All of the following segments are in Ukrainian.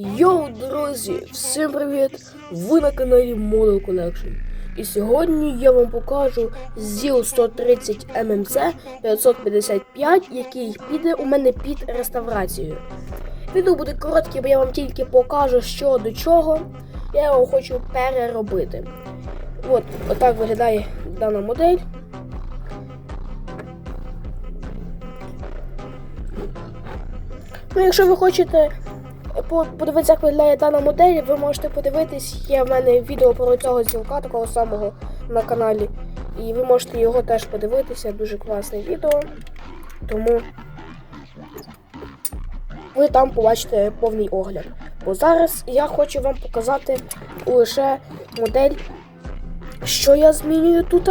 Йоу, друзі! Всім привіт! Ви на каналі Model Collection. І сьогодні я вам покажу ZIL 130 MMC 555, який піде у мене під реставрацію. Відео буде коротке, бо я вам тільки покажу, що до чого. Я його хочу переробити. От, отак виглядає дана модель. Ну, якщо ви хочете подивитися, як виглядає дана модель, ви можете подивитись. Є в мене відео про цього зілка, такого самого на каналі. І ви можете його теж подивитися. Дуже класне відео. Тому ви там побачите повний огляд. Бо зараз я хочу вам показати лише модель, що я змінюю тут,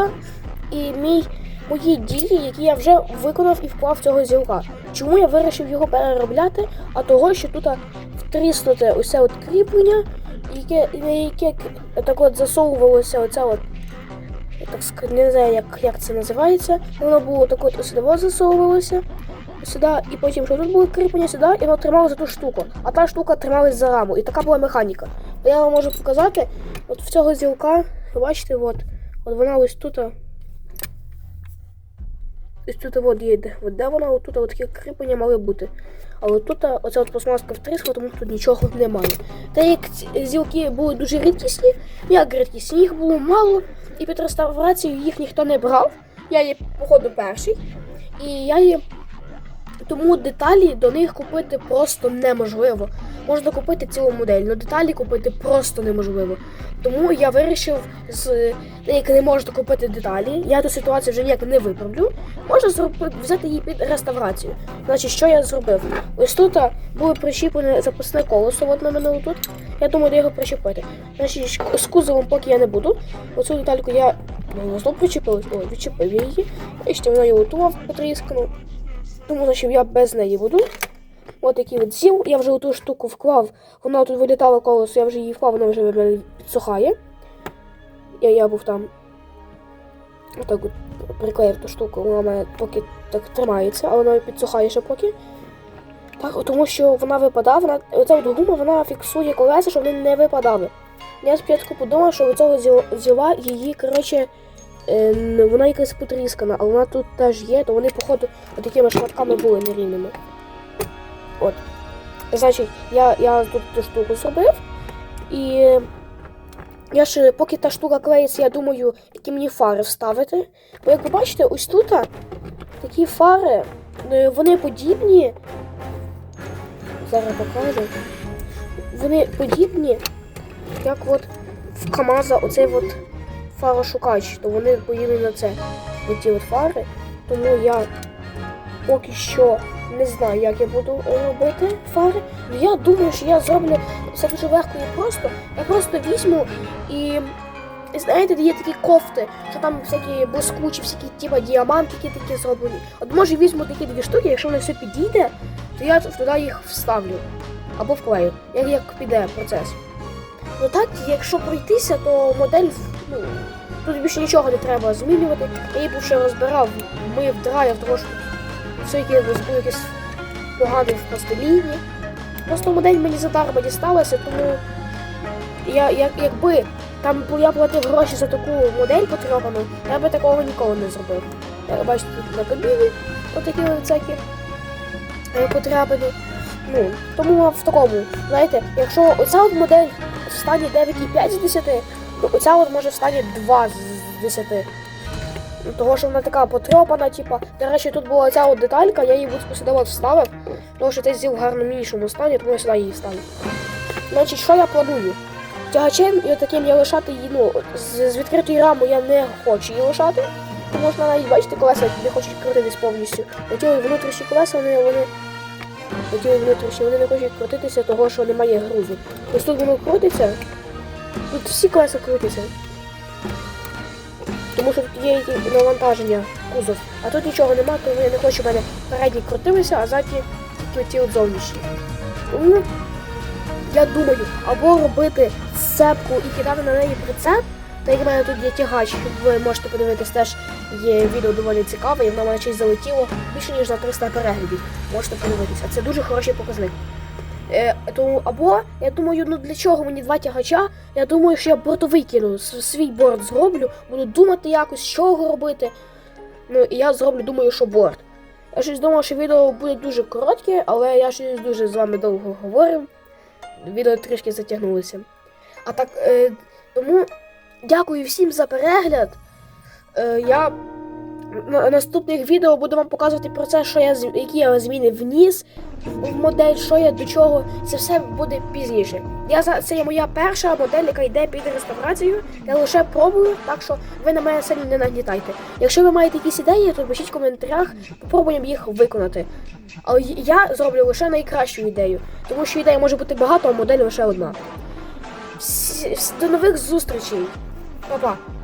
і мій мої дії, які я вже виконав і вклав цього зілка. Чому я вирішив його переробляти? А того, що тут втріснуте усе от кріплення, яке, яке так от засовувалося оце от. Так не знаю, як, як це називається. Воно було так от сюди засовувалося. Сюди, і потім що тут було кріплення сюди, і воно тримало за ту штуку. А та штука трималась за раму. І така була механіка. Я вам можу показати, от в цього зілка, бачите, от, от вона ось тут. Ось тут от є, от де вона, от тут от такі кріплення мали бути. Але тут оця от пластмаска втрісла, тому тут нічого немає. Та як зілки були дуже рідкісні, як рідкісні, їх було мало, і під реставрацією їх ніхто не брав. Я є, походу, перший. І я є. Тому деталі до них купити просто неможливо. Можна купити цілу модель, але деталі купити просто неможливо. Тому я вирішив, з як не можете купити деталі, я ту ситуацію вже ніяк не виправлю. Можна зробити взяти її під реставрацію. Значить, що я зробив? Ось тут було прищіплене запасне колесо, от на мене тут. Я думаю, де його прищепити. Значить, з кузовом поки я не буду. Оцю детальку я ну, знову причепилась, ой, відчепив я її. Бачите, вона його тував потріскану. Тому, значить, я без неї буду. От такий от зіл. Я вже ту штуку вклав. Вона тут вилітала колесо, я вже її вклав, вона вже підсухає. Я, я був там. Отак от приклеїв ту штуку, вона мене поки так тримається, але вона підсухає ще поки. Так, тому що вона випадає, вона, оця от гума вона фіксує колеса, щоб вони не випадали. Я спочатку подумав, що у цього зіл- зіла її, коротше, вона якась потріскана, але вона тут теж є, то вони, походу, такими шматками були нерівними. От. Значить, я, я тут ту штуку зробив. І я ж, поки та штука клеїться, я думаю, які мені фари вставити. Бо як ви бачите, ось тут такі фари, е, вони подібні. Зараз покажу. Вони подібні, як от в КАМАЗа оцей от фарошукач, то вони подібні на це. Оці от фари. Тому я поки що не знаю, як я буду робити фари. Я думаю, що я зроблю все дуже легко і просто. Я просто візьму і. Знаєте, є такі кофти, що там всякі блискучі, всякі типа діамантики такі зроблені. От може візьму такі дві штуки, якщо вони все підійде, то я туди їх вставлю або вклею, як, як піде процес. Ну так, якщо пройтися, то модель ну, тут більше нічого не треба змінювати. Я її ще розбирав, мив тому що все яке був якийсь поганий в пластиліні. Просто модель мені задарма дісталася, тому я, як, якби там я платив гроші за таку модель потрьопану, я би такого ніколи не зробив. Як бачите, тут на кабіні отакі от всякі е, потряпини. Ну, тому в такому, знаєте, якщо оця от модель в стані 9,5 з 10, то оця от може в стані 2 з 10. Ну, Того, що вона така потрьопана, типа. До речі, тут була ця от деталька, я її сюди от вставив, тому що цей зіл в гарномінішому стані, тому я сюди її вставлю. Значить, що я планую? Тягачем і таким я лишати її, ну, з, з відкритою рамою я не хочу її лишати. Тому що навіть бачите, колеса не хочуть крутитись повністю. Оті внутрішні колеса, вони, вони оті внутрішні, вони не хочуть крутитися, того що немає грузу. Ось тут воно крутиться, тут всі колеса крутяться. Тому що тут є навантаження кузов, а тут нічого немає, тому я не хочу, щоб мене передні крутилися, а задні ті от зовнішні. Тому я думаю, або робити сцепку і кидати на неї прицеп, та як в мене тут є тягач, ви можете подивитись, теж є відео доволі цікаве, і в мене щось залетіло більше ніж за 300 переглядів. Можете подивитися. Це дуже хороший показник. Е, тому, або я думаю, ну для чого мені два тягача? Я думаю, що я бортовий кину, свій борт зроблю, буду думати якось, що його робити. Ну і я зроблю, думаю, що борт. Я щось думав, що відео буде дуже коротке, але я щось дуже з вами довго говорив. Відео трішки затягнулося. А так, е, тому дякую всім за перегляд. Е, я на наступних відео буду вам показувати про це, що я які я зміни вніс в модель, що я до чого. Це все буде пізніше. Я це є моя перша модель, яка йде під реставрацію. Я лише пробую, так що ви на мене сильно не нагнітайте. Якщо ви маєте якісь ідеї, то пишіть в коментарях, попробуємо їх виконати. Але я зроблю лише найкращу ідею, тому що ідей може бути багато, а модель лише одна. До нових зустрічей. Па-па.